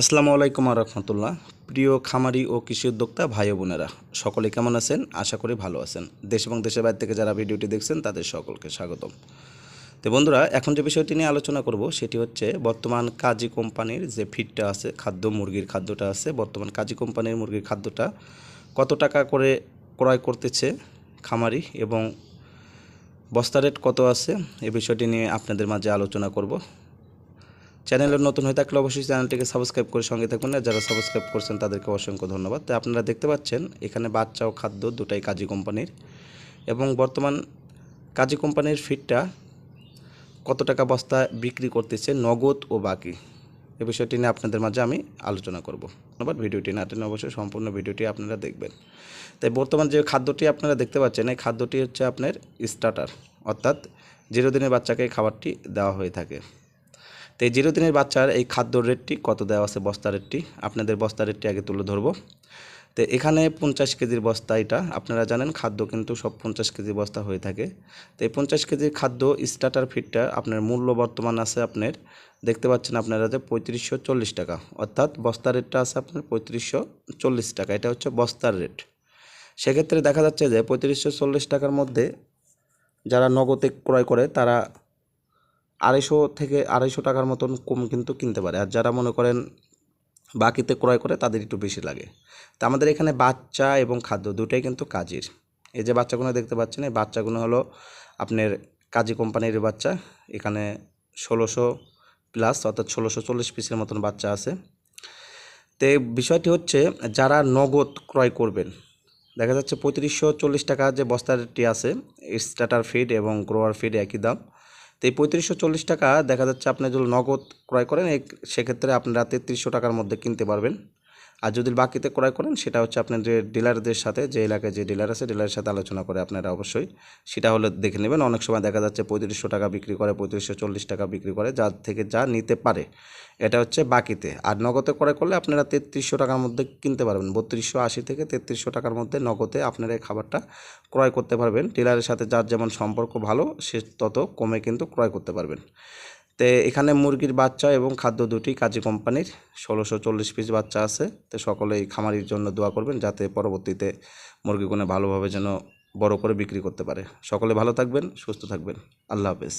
আসসালামু আলাইকুম আর রহমতুল্লাহ। প্রিয় খামারি ও কৃষি উদ্যোক্তা ভাই বোনেরা, সকলে কেমন আছেন? আশা করি ভালো আছেন। দেশ এবং দেশের বাইরে থেকে যারা ভিডিওটি দেখছেন, তাদের সকলকে স্বাগতম। তো বন্ধুরা, এখন যে বিষয়টি নিয়ে আলোচনা করব, সেটি হচ্ছে বর্তমান কাজী কোম্পানির যে ফিডটা আছে, খাদ্য, মুরগির খাদ্যটা আছে, বর্তমান কাজী কোম্পানির মুরগির খাদ্যটা কত টাকা করে ক্রয় করতেছে খামারি এবং বস্তা রেট কত আছে, এ বিষয়টি নিয়ে আপনাদের মাঝে আলোচনা করব। চ্যানেলে নতুন হয়ে থাকলে অবশ্যই চ্যানেলটিকে সাবস্ক্রাইব করে সঙ্গে থাকুন আর যারা সাবস্ক্রাইব করছেন তাদেরকে অসংখ্য ধন্যবাদ। তো আপনারা দেখতে পাচ্ছেন, এখানে বাচ্চা ও খাদ্য দুটাই কাজী কোম্পানির। এবং বর্তমান কাজী কোম্পানির ফিডটা কত টাকা বস্তা বিক্রি করতেছে, নগদ ও বাকি। এ বিষয়টি নিয়ে আপনাদের মাঝে আমি আলোচনা করব। ধন্যবাদ। ভিডিওটি না টেনে অবশ্যই সম্পূর্ণ ভিডিওটি আপনারা দেখবেন। তাই বর্তমান যে খাদ্যটি আপনারা দেখতে পাচ্ছেন, এই খাদ্যটি হচ্ছে আপনার স্টার্টার। অর্থাৎ জিরো দিনের বাচ্চাকে খাবারটি দেওয়া হয়ে থাকে। তো এই জিরো দিনের বাচ্চার এই খাদ্য রেটটি কত দেওয়া আছে বস্তা রেটটি? আপনাদের বস্তা রেটটি আগে তুলে ধরবো। তো এখানে পঞ্চাশ কেজির বস্তা এটা। আপনারা জানেন খাদ্য কিন্তু সব পঞ্চাশ কেজি বস্তা হয়ে থাকে। তো এই পঞ্চাশ কেজির খাদ্য স্টার্টার ফিটটা আপনার মূল্য বর্তমান আছে আপনার, দেখতে পাচ্ছেন আপনারা যে পঁয়ত্রিশশো চল্লিশ টাকা। অর্থাৎ বস্তার রেটটা আছে আপনার পঁয়ত্রিশশো চল্লিশ টাকা। এটা হচ্ছে বস্তার রেট। সেক্ষেত্রে দেখা যাচ্ছে যে পঁয়ত্রিশশো চল্লিশ টাকার মধ্যে যারা নগদে ক্রয় করে তারা আড়াইশো থেকে আড়াইশো টাকার মতন কম কিন্তু কিনতে পারে। আর যারা মনে করেন বাকিতে ক্রয় করে, তাদের একটু বেশি লাগে। তা আমাদের এখানে বাচ্চা এবং খাদ্য দুটাই কিন্তু কাজের। এই যে বাচ্চাগুলো দেখতে পাচ্ছেন, এই বাচ্চাগুলো হলো আপনার কাজী কোম্পানির বাচ্চা। এখানে ষোলোশো প্লাস, অর্থাৎ ষোলোশো চল্লিশ পিসের মতন বাচ্চা আছে। তো বিষয়টি হচ্ছে, যারা নগদ ক্রয় করবেন, দেখা যাচ্ছে পঁয়ত্রিশশো চল্লিশ টাকা যে বস্তারটি আছে স্টার্টার ফিড এবং গ্রোয়ার ফিড একই দাম। তো এই পঁয়ত্রিশশো চল্লিশ টাকা দেখা যাচ্ছে আপনি যদি নগদ ক্রয় করেন সেক্ষেত্রে আপনারা তেত্রিশশো টাকার মধ্যে কিনতে পারবেন। আর যদি বাকিতে ক্রয় করেন, সেটা হচ্ছে আপনার যে ডিলারদের সাথে, যে এলাকায় যে ডিলার আছে, ডিলারের সাথে আলোচনা করে আপনারা অবশ্যই সেটা হলে দেখে নেবেন। অনেক সময় দেখা যাচ্ছে পঁয়ত্রিশশো টাকা বিক্রি করে, পঁয়ত্রিশশো চল্লিশ টাকা বিক্রি করে, যার থেকে যা নিতে পারে, এটা হচ্ছে বাকিতে। আর নগদে ক্রয় করলে আপনারা তেত্রিশশো টাকার মধ্যে কিনতে পারবেন। বত্রিশশো আশি থেকে তেত্রিশশো টাকার মধ্যে নগদে আপনারা এই খাবারটা ক্রয় করতে পারবেন। ডিলারের সাথে যার যেমন সম্পর্ক ভালো, সে তত কমে কিন্তু ক্রয় করতে পারবেন। তো এখানে মুরগির বাচ্চা এবং খাদ্য দুটি কাজী কোম্পানির ষোলোশো চল্লিশ পিস বাচ্চা আছে। তো সকলেই খামারির জন্য দোয়া করবেন যাতে পরবর্তীতে মুরগিগুলো ভালোভাবে যেন বড় করে বিক্রি করতে পারে। সকলে ভালো থাকবেন, সুস্থ থাকবেন। আল্লাহ হাফেজ।